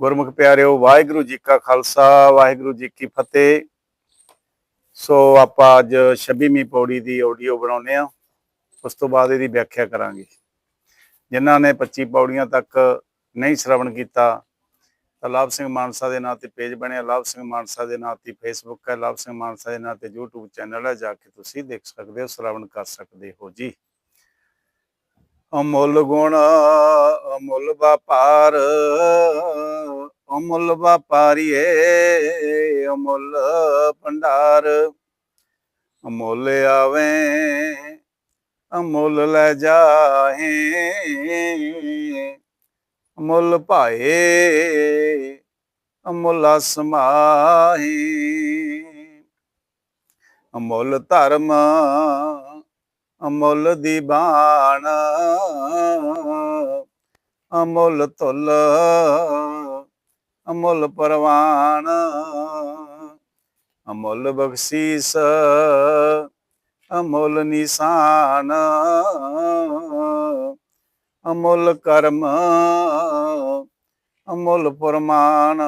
ਗੁਰਮੁਖ ਪਿਆਰਿਓ, ਵਾਹਿਗੁਰੂ ਜੀ ਕਾ ਖਾਲਸਾ, ਵਾਹਿਗੁਰੂ ਜੀ ਕੀ ਫਤਿਹ। ਸੋ ਆਪਾਂ ਅੱਜ 26ਵੀਂ ਪੌੜੀ ਦੀ ਆਡੀਓ ਬਣਾਉਨੇ ਆ ਉਸ ਤੋਂ ਬਾਅਦ ਇਹਦੀ ਵਿਆਖਿਆ ਕਰਾਂਗੇ। ਜਿਨ੍ਹਾਂ ਨੇ 25 ਪੌੜੀਆਂ ਤੱਕ ਨਹੀਂ ਸ਼ਰਵਣ ਕੀਤਾ, ਤਾਂ ਲਾਭ ਸਿੰਘ ਮਾਨਸਾ ਦੇ ਨਾਂ ਤੇ ਪੇਜ ਬਣਿਆ। ਲਾਭ ਸਿੰਘ ਮਾਨਸਾ ਦੇ ਨਾਂ ਤੇ ਫੇਸਬੁੱਕ ਹੈ। ਲਾਭ ਸਿੰਘ ਮਾਨਸਾ ਦੇ ਨਾਂ ਤੇ YouTube ਚੈਨਲ ਹੈ। ਜਾ ਕੇ ਤੁਸੀਂ ਦੇਖ ਸਕਦੇ ਹੋ, ਸ਼ਰਵਣ ਕਰ ਸਕਦੇ ਹੋ ਜੀ। ਅਮੁੱਲ ਗੁਣ, ਅਮੁੱਲ ਵਪਾਰ ਅਮੁੱਲ ਵਪਾਰੀਏ, ਅਮੁੱਲ ਭੰਡਾਰ। ਅਮੁੱਲ ਆਵੇਂ, ਅਮੁੱਲ ਲੈ ਜਾਏ ਅਮੁੱਲ ਭਾਏ, ਅਮੁੱਲ ਸਮਾਹੀ। ਅਮੁੱਲ ਧਰਮ, ਅਮੁੱਲ ਦੀ ਬਾਣ। ਅਮੁੱਲ ਤੁਲ ਅਮੁੱਲ ਪਰਵਾਨ, ਅਮੁੱਲ ਬਖਸ਼ੀਸ, ਅਮੁੱਲ ਨਿਸ਼ਾਨ, ਅਮੁੱਲ ਕਰਮ, ਅਮੁੱਲ ਪਰਮਾਨ,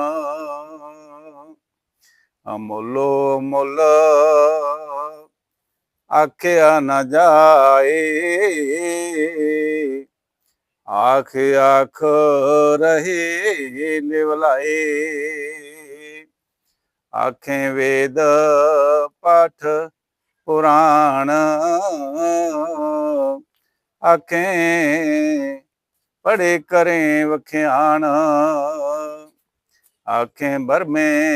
ਅਮੁੱਲੋ ਮੁੱਲ, ਆਖਿਆ ਨਾ ਜਾਏ। ਆਖ ਆਖ ਰਹੇ ਨਿਵਲਾਏ। ਆਖੇ ਵੇਦ ਪਾਠ ਪੁਰਾਣ। ਆਖੇ ਪੜੇ ਕਰੇ ਵਖਿਆਣ। ਆਖੇ ਬਰਮੇ,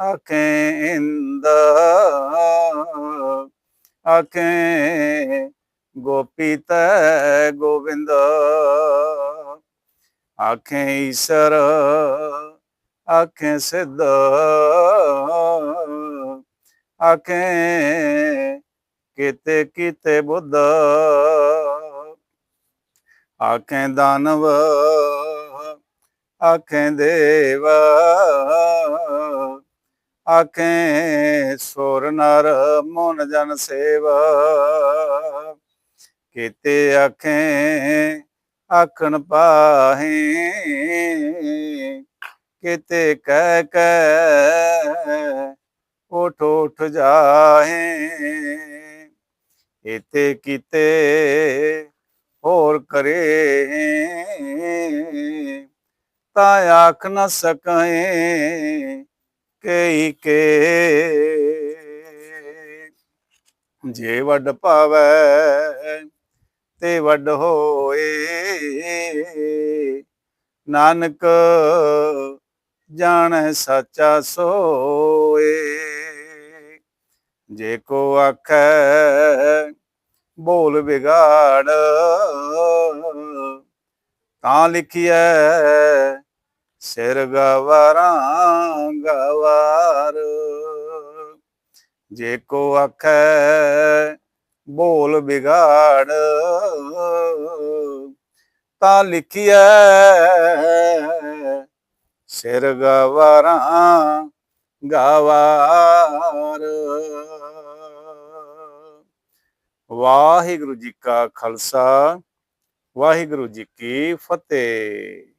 ਆਖੇ ਇੰਦ ਆਖੇ ਗੋਪੀ ਤੈ ਗੋਬਿੰਦ ਆਖੇ ਈਸ਼ਰ, ਆਖੇ ਸਿੱਧ, ਆਖੇ ਕਿਤੇ ਕਿਤੇ ਬੁੱਧ, ਆਖੇ ਦਾਨਵ, ਆਖੇ ਦੇਵ, ਆਖੇ ਸੁਰ ਨਰ ਮਨ ਜਨ ਸੇਵ ਕੀਤੇ ਆਖੇ, ਆਖਣ ਪਾਹੇ। ਕੀਤੇ ਕਹਿ ਕਹਿ ਉਠ ਉਠ ਜਾਹੇ। ਇਤੇ ਕੀਤੇ ਹੋਰ ਕਰੇ। ਤਾਂ ਆਖ ਨ ਸਕੇ ਕਈ ਕੇ। ਜੇ ਵੱਡ ਪਾਵੈ ਤੇ ਵੱਡ ਹੋਏ। ਨਾਨਕ ਜਾਣੈ ਸਾਚਾ ਸੋਏ। ਜੇ ਕੋ ਆਖੈ ਬੋਲ ਵਿਗਾੜ, ਤਾਂ ਲਿਖਿਐ ਸਿਰ ਗਵਾਰਾਂ ਗਵਾਰ। ਜੇ ਕੋ ਆਖੈ ਬੋਲ ਵਿਗਾੜ। ਤਾਂ ਲਿਖਿਐ, ਸਿਰ ਗਵਾਰਾਂ ਗਵਾਰ। ਵਾਹਿਗੁਰੂ ਜੀ ਕਾ ਖਾਲਸਾ, ਵਾਹਿਗੁਰੂ ਜੀ ਕੀ ਫਤਿਹ।